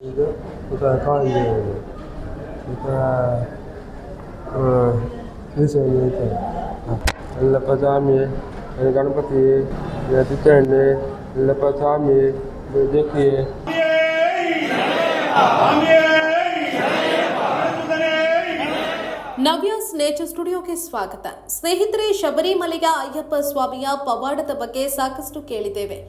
ಇದು ಈ ಥರ ಕಾಲಿಗೆ ಈ ಥರ ಈಶ್ವರನ ಈ ಥರ ಎಲ್ಲಪ್ಪ ಸ್ವಾಮಿ ಇದು ಗಣಪತಿ ಇದು ತಿತ್ತಣ್ಣೆ ಎಲ್ಲಪ್ಪ ಸ್ವಾಮಿ ಇದು ಜಕ್ಕಿ ನವ್ಯಾಸ್ ನೇಚರ್ ಸ್ಟುಡಿಯೋಗೆ ಸ್ವಾಗತ ಸ್ನೇಹಿತರೆ ಶಬರಿಮಲೆಯ ಅಯ್ಯಪ್ಪ ಸ್ವಾಮಿಯ ಪವಾಡದ ಬಗ್ಗೆ ಸಾಕಷ್ಟು ಕೇಳಿದ್ದೇವೆ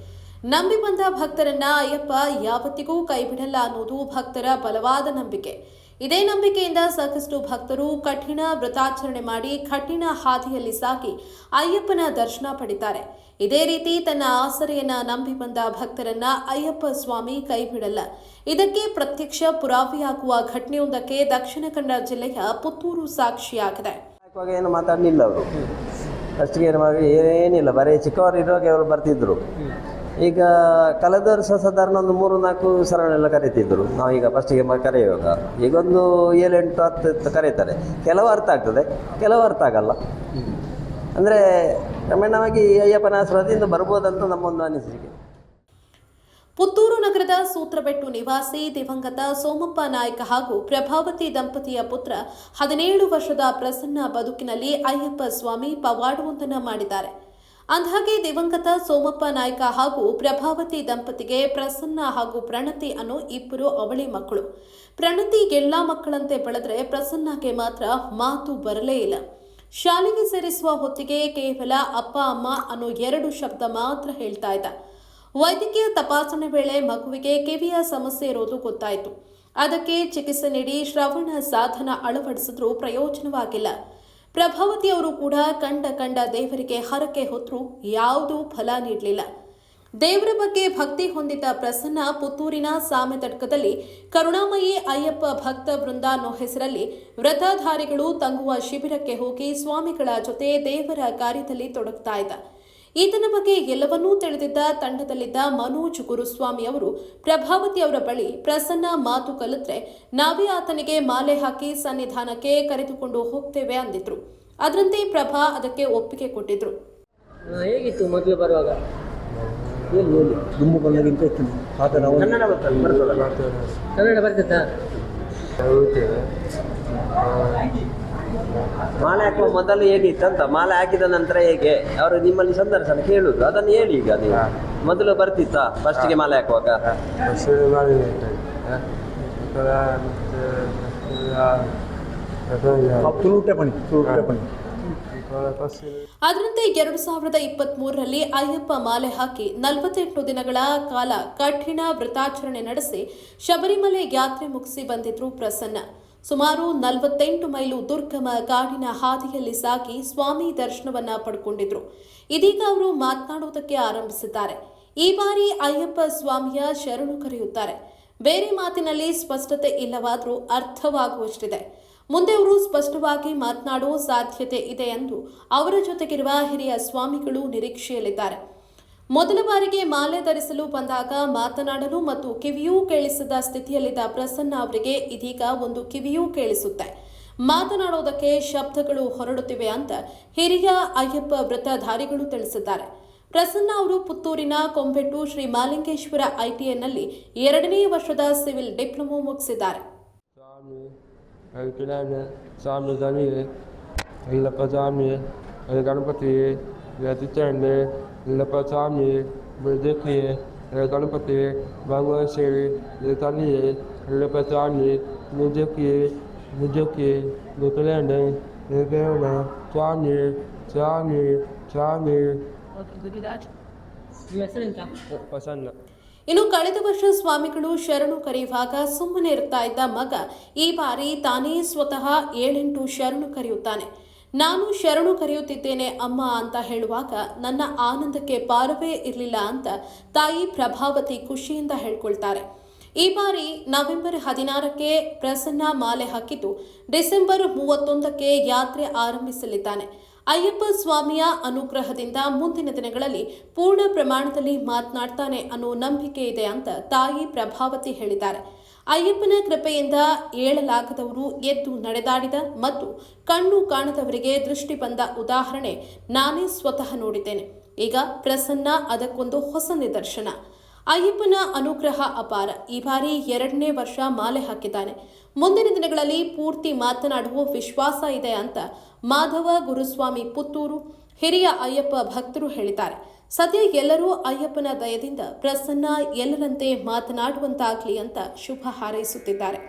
ನಂಬಿ ಬಂದ ಭಕ್ತರನ್ನ ಅಯ್ಯಪ್ಪ ಯಾವತ್ತಿಗೂ ಕೈಬಿಡಲ್ಲ ಅನ್ನೋದು ಭಕ್ತರ ಬಲವಾದ ನಂಬಿಕೆ. ಇದೇ ನಂಬಿಕೆಯಿಂದ ಸಾಕಷ್ಟು ಭಕ್ತರು ಕಠಿಣ ವ್ರತಾಚರಣೆ ಮಾಡಿ ಕಠಿಣ ಹಾದಿಯಲ್ಲಿ ಸಾಕಿ ಅಯ್ಯಪ್ಪನ ದರ್ಶನ ಪಡಿತಾರೆ. ಇದೇ ರೀತಿ ತನ್ನ ಆಸರೆಯನ್ನ ನಂಬಿ ಬಂದ ಭಕ್ತರನ್ನ ಅಯ್ಯಪ್ಪ ಸ್ವಾಮಿ ಕೈಬಿಡಲ್ಲ. ಇದಕ್ಕೆ ಪ್ರತ್ಯಕ್ಷ ಪುರಾವೆಯಾಗುವ ಘಟನೆಯೊಂದಕ್ಕೆ ದಕ್ಷಿಣ ಕನ್ನಡ ಜಿಲ್ಲೆಯ ಪುತ್ತೂರು ಸಾಕ್ಷಿಯಾಗಿದೆ. ಏನು ಮಾತಾಡಲಿಲ್ಲ ಅವರು. ಫಸ್ಟ್ಗೆ ಏನಿಲ್ಲ ಬರೀ ಚಿಕ್ಕವರು ಇರೋಕೆ ಅವರು ಬರ್ತಿದ್ರು. ಈಗ ಕಳೆದ ಸಹ ಸಾಧಾರಣ ಒಂದು ಮೂರು ನಾಲ್ಕು ಸರಳೆಲ್ಲ ಕರೀತಿದ್ರು. ನಾವೀಗ ಫಸ್ಟಿಗೆ ಕರೆಯುವಾಗ. ಈಗ ಒಂದು ಏಳೆಂಟು ಹತ್ತು ಕರೀತಾರೆ. ಕೆಲವು ಅರ್ಥ ಆಗ್ತದೆ, ಕೆಲವು ಅರ್ಥ ಆಗಲ್ಲ. ಅಂದರೆ ಕ್ರಮೇಣವಾಗಿ ಅಯ್ಯಪ್ಪನ ಆಶೀರ್ವಾದದಿಂದ ಬರ್ಬೋದಂತ ನಮ್ಮೊಂದು ಅನಿಸಿಕೆ. ಪುತ್ತೂರು ನಗರದ ಸೂತ್ರಬೆಟ್ಟು ನಿವಾಸಿ ದಿವಂಗತ ಸೋಮಪ್ಪ ನಾಯ್ಕ ಹಾಗೂ ಪ್ರಭಾವತಿ ದಂಪತಿಯ ಪುತ್ರ ಹದಿನೇಳು ವರ್ಷದ ಪ್ರಸನ್ನ ಬದುಕಿನಲ್ಲಿ ಅಯ್ಯಪ್ಪ ಸ್ವಾಮಿ ಪವಾಡವೊಂದನ್ನ ಮಾಡಿದ್ದಾರೆ. ಅಂದಹಾಗೆ ದಿವಂಗತ ಸೋಮಪ್ಪ ನಾಯ್ಕ ಹಾಗೂ ಪ್ರಭಾವತಿ ದಂಪತಿಗೆ ಪ್ರಸನ್ನ ಹಾಗೂ ಪ್ರಣತಿ ಅನ್ನೋ ಇಬ್ಬರು ಅವಳಿ ಮಕ್ಕಳು. ಪ್ರಣತಿ ಎಲ್ಲಾ ಮಕ್ಕಳಂತೆ ಬೆಳೆದ್ರೆ ಪ್ರಸನ್ನಗೆ ಮಾತ್ರ ಮಾತು ಬರಲೇ ಇಲ್ಲ. ಶಾಲೆಗೆ ಸೇರಿಸುವ ಹೊತ್ತಿಗೆ ಕೇವಲ ಅಪ್ಪ, ಅಮ್ಮ ಅನ್ನೋ ಎರಡು ಶಬ್ದ ಮಾತ್ರ ಹೇಳ್ತಾ ಇದ್ದ. ವೈದ್ಯಕೀಯ ತಪಾಸಣೆ ವೇಳೆ ಮಗುವಿಗೆ ಕಿವಿಯ ಸಮಸ್ಯೆ ಇರೋದು ಗೊತ್ತಾಯಿತು. ಅದಕ್ಕೆ ಚಿಕಿತ್ಸೆ ನೀಡಿ ಶ್ರವಣ ಸಾಧನ ಅಳವಡಿಸಿದ್ರೂ ಪ್ರಯೋಜನವಾಗಿಲ್ಲ. ಪ್ರಭಾವತಿ ಅವರು ಕೂಡ ಕಂಡ ಕಂಡ ದೇವರಿಗೆ ಹರಕೆ ಹೊತ್ತರೂ ಯಾವುದೂ ಫಲ ನೀಡಲಿಲ್ಲ. ದೇವರ ಬಗ್ಗೆ ಭಕ್ತಿ ಹೊಂದಿದ್ದ ಪ್ರಸನ್ನ ಪುತ್ತೂರಿನ ಸಾಮೆತಡ್ಕದಲ್ಲಿ ಕರುಣಾಮಯಿ ಅಯ್ಯಪ್ಪ ಭಕ್ತ ವೃಂದ ಅನ್ನೋ ಹೆಸರಲ್ಲಿ ವ್ರತಧಾರಿಗಳು ತಂಗುವ ಶಿಬಿರಕ್ಕೆ ಹೋಗಿ ಸ್ವಾಮಿಗಳ ಜೊತೆ ದೇವರ ಕಾರ್ಯದಲ್ಲಿ ತೊಡಗ್ತಾ ಇದ್ದ. ಈತನ ಬಗ್ಗೆ ಎಲ್ಲವನ್ನೂ ತಿಳಿದಿದ್ದ ತಂಡದಲ್ಲಿದ್ದ ಮನೋಜ್ ಗುರುಸ್ವಾಮಿ ಅವರು ಪ್ರಭಾವತಿ ಅವರ ಬಳಿ ಪ್ರಸನ್ನ ಮಾತು ಕಲಿತ್ರೆ ನಾವೇ ಆತನಿಗೆ ಮಾಲೆ ಹಾಕಿ ಸನ್ನಿಧಾನಕ್ಕೆ ಕರೆದುಕೊಂಡು ಹೋಗ್ತೇವೆ ಅಂದಿದ್ರು. ಅದರಂತೆ ಪ್ರಭಾ ಅದಕ್ಕೆ ಒಪ್ಪಿಗೆ ಕೊಟ್ಟಿದ್ರು. ಹೇಗಿತ್ತು ಮೊದಲು ಬರುವಾಗ? ಕನ್ನಡ ಬರ್ತದೆ? ಮಾಲೆ ಹಾಕುವ ಮೊದಲು ಹೇಗಿತ್ತಂತ ಮಾಲೆ ಹಾಕಿದ ನಂತರ ಹೇಗೆ? ಅವರು ನಿಮ್ಮಲ್ಲಿ ಸಂದರ್ಶನ ಕೇಳುದು ಅದನ್ನು ಹೇಳಿ ಈಗ ನೀವು. ಮೊದಲು ಬರ್ತಿತ್ತಾ ಫಸ್ಟಿಗೆ ಮಾಲೆ ಹಾಕುವಾಗ? ಅದರಂತೆ ಎರಡು ಸಾವಿರದ ಇಪ್ಪತ್ತ್ ಮೂರರಲ್ಲಿ ಅಯ್ಯಪ್ಪ ಮಾಲೆ ಹಾಕಿ ನಲವತ್ತೆಂಟು ದಿನಗಳ ಕಾಲ ಕಠಿಣ ವ್ರತಾಚರಣೆ ನಡೆಸಿ ಶಬರಿಮಲೆ ಯಾತ್ರೆ ಮುಗಿಸಿ ಬಂದಿದ್ರು ಪ್ರಸನ್ನ. ಸುಮಾರು ನಲವತ್ತೆಂಟು ಮೈಲು ದುರ್ಗಮ ಕಾಡಿನ ಹಾದಿಯಲ್ಲಿ ಸಾಗಿ ಸ್ವಾಮಿ ದರ್ಶನವನ್ನ ಪಡ್ಕೊಂಡಿದ್ರು. ಇದೀಗ ಅವರು ಮಾತನಾಡುವುದಕ್ಕೆ ಆರಂಭಿಸಿದ್ದಾರೆ. ಈ ಬಾರಿ ಅಯ್ಯಪ್ಪ ಸ್ವಾಮಿಯ ಶರಣು ಕರೆಯುತ್ತಾರೆ. ಬೇರೆ ಮಾತಿನಲ್ಲಿ ಸ್ಪಷ್ಟತೆ ಇಲ್ಲವಾದರೂ ಅರ್ಥವಾಗುವಷ್ಟಿದೆ. ಮುಂದೆ ಅವರು ಸ್ಪಷ್ಟವಾಗಿ ಮಾತನಾಡುವ ಸಾಧ್ಯತೆ ಇದೆ ಎಂದು ಅವರ ಜೊತೆಗಿರುವ ಹಿರಿಯ ಸ್ವಾಮಿಗಳು ನಿರೀಕ್ಷೆಯಲ್ಲಿದ್ದಾರೆ. ಮೊದಲ ಬಾರಿಗೆ ಮಾಲೆ ಧರಿಸಲು ಬಂದಾಗ ಮಾತನಾಡಲು ಮತ್ತು ಕಿವಿಯೂ ಕೇಳಿಸದ ಸ್ಥಿತಿಯಲ್ಲಿದ್ದ ಪ್ರಸನ್ನ ಅವರಿಗೆ ಇದೀಗ ಒಂದು ಕಿವಿಯೂ ಕೇಳಿಸುತ್ತೆ. ಮಾತನಾಡೋದಕ್ಕೆ ಶಬ್ದಗಳು ಹೊರಡುತ್ತಿವೆ ಅಂತ ಹಿರಿಯ ಅಯ್ಯಪ್ಪ ವ್ರತಧಾರಿಗಳು ತಿಳಿಸಿದ್ದಾರೆ. ಪ್ರಸನ್ನ ಅವರು ಪುತ್ತೂರಿನ ಕೊಂಬೆಟ್ಟು ಶ್ರೀ ಮಾಲಿಂಗೇಶ್ವರ ಐಟಿಎನ್ನಲ್ಲಿ ಎರಡನೇ ವರ್ಷದ ಸಿವಿಲ್ ಡಿಪ್ಲೊಮೊ ಮುಗಿಸಿದ್ದಾರೆ. ಸ್ವಾಮಿ ಸ್ವಾಮಿ ಗಣಪತಿ. ಇದು ತಿತ್ತಣ್ಣೆ ಎಲ್ಲಪ್ಪ ಸ್ವಾಮಿ ಇದು ಜಕ್ಕಿ ಇದು ಗಣಪತಿ ಭಗವಂತೇವಿ ಇದು ತನಿಯೆ ಎಲ್ಲಪ್ಪ ಸ್ವಾಮಿ ಇದು ಜಕ್ಕಿ ಇದು ಜಕ್ಕಿ ಇದು ಕಿಲಾನ ಇದು ಕಿಲಾನ ಸ್ವಾಮಿ ಸ್ವಾಮಿ ಸ್ವಾಮಿ ಪ್ರಸನ್ನ ಇನ್ನು ಕಳೆದ ವರ್ಷ ಸ್ವಾಮಿಗಳು ಶರಣು ಕರೆಯುವಾಗ ಸುಮ್ಮನೆ ಇರ್ತಾ ಇದ್ದ ಮಗ ಈ ಬಾರಿ ತಾನೇ ಸ್ವತಃ ಏಳೆಂಟು ಶರಣು ಕರೆಯುತ್ತಾನೆ. ನಾನು ಶರಣು ಕರೆಯುತ್ತಿದ್ದೇನೆ ಅಮ್ಮ ಅಂತ ಹೇಳುವಾಗ ನನ್ನ ಆನಂದಕ್ಕೆ ಪಾರವೇ ಇರಲಿಲ್ಲ ಅಂತ ತಾಯಿ ಪ್ರಭಾವತಿ ಖುಷಿಯಿಂದ ಹೇಳ್ಕೊಳ್ತಾರೆ. ಈ ಬಾರಿ ನವೆಂಬರ್ ಹದಿನಾರಕ್ಕೆ ಪ್ರಸನ್ನ ಮಾಲೆ ಹಾಕಿದ್ದು ಡಿಸೆಂಬರ್ ಮೂವತ್ತೊಂದಕ್ಕೆ ಯಾತ್ರೆ ಆರಂಭಿಸಲಿದ್ದಾನೆ. ಅಯ್ಯಪ್ಪ ಸ್ವಾಮಿಯ ಅನುಗ್ರಹದಿಂದ ಮುಂದಿನ ದಿನಗಳಲ್ಲಿ ಪೂರ್ಣ ಪ್ರಮಾಣದಲ್ಲಿ ಮಾತನಾಡ್ತಾನೆ ಅನ್ನೋ ನಂಬಿಕೆ ಇದೆ ಅಂತ ತಾಯಿ ಪ್ರಭಾವತಿ ಹೇಳಿದ್ದಾರೆ. ಅಯ್ಯಪ್ಪನ ಕೃಪೆಯಿಂದ ಏಳಲಾಗದವರು ಎದ್ದು ನಡೆದಾಡಿದ ಮತ್ತು ಕಣ್ಣು ಕಾಣದವರಿಗೆ ದೃಷ್ಟಿ ಬಂದ ಉದಾಹರಣೆ ನಾನೇ ಸ್ವತಃ ನೋಡಿದ್ದೇನೆ. ಈಗ ಪ್ರಸನ್ನ ಅದಕ್ಕೊಂದು ಹೊಸ ನಿದರ್ಶನ. ಅಯ್ಯಪ್ಪನ ಅನುಗ್ರಹ ಅಪಾರ. ಈ ಬಾರಿ ಎರಡನೇ ವರ್ಷ ಮಾಲೆ ಹಾಕಿದ್ದಾನೆ. ಮುಂದಿನ ದಿನಗಳಲ್ಲಿ ಪೂರ್ತಿ ಮಾತನಾಡುವ ವಿಶ್ವಾಸ ಇದೆ ಅಂತ ಮಾಧವ ಗುರುಸ್ವಾಮಿ ಪುತ್ತೂರು ಹಿರಿಯ ಅಯ್ಯಪ್ಪ ಭಕ್ತರು ಹೇಳಿದ್ದಾರೆ. ಸದ್ಯ ಎಲ್ಲರೂ ಅಯ್ಯಪ್ಪನ ದಯದಿಂದ ಪ್ರಸನ್ನ ಎಲ್ಲರಂತೆ ಮಾತನಾಡುವಂತಾಗ್ಲಿ ಅಂತ ಶುಭ ಹಾರೈಸುತ್ತಿದ್ದಾರೆ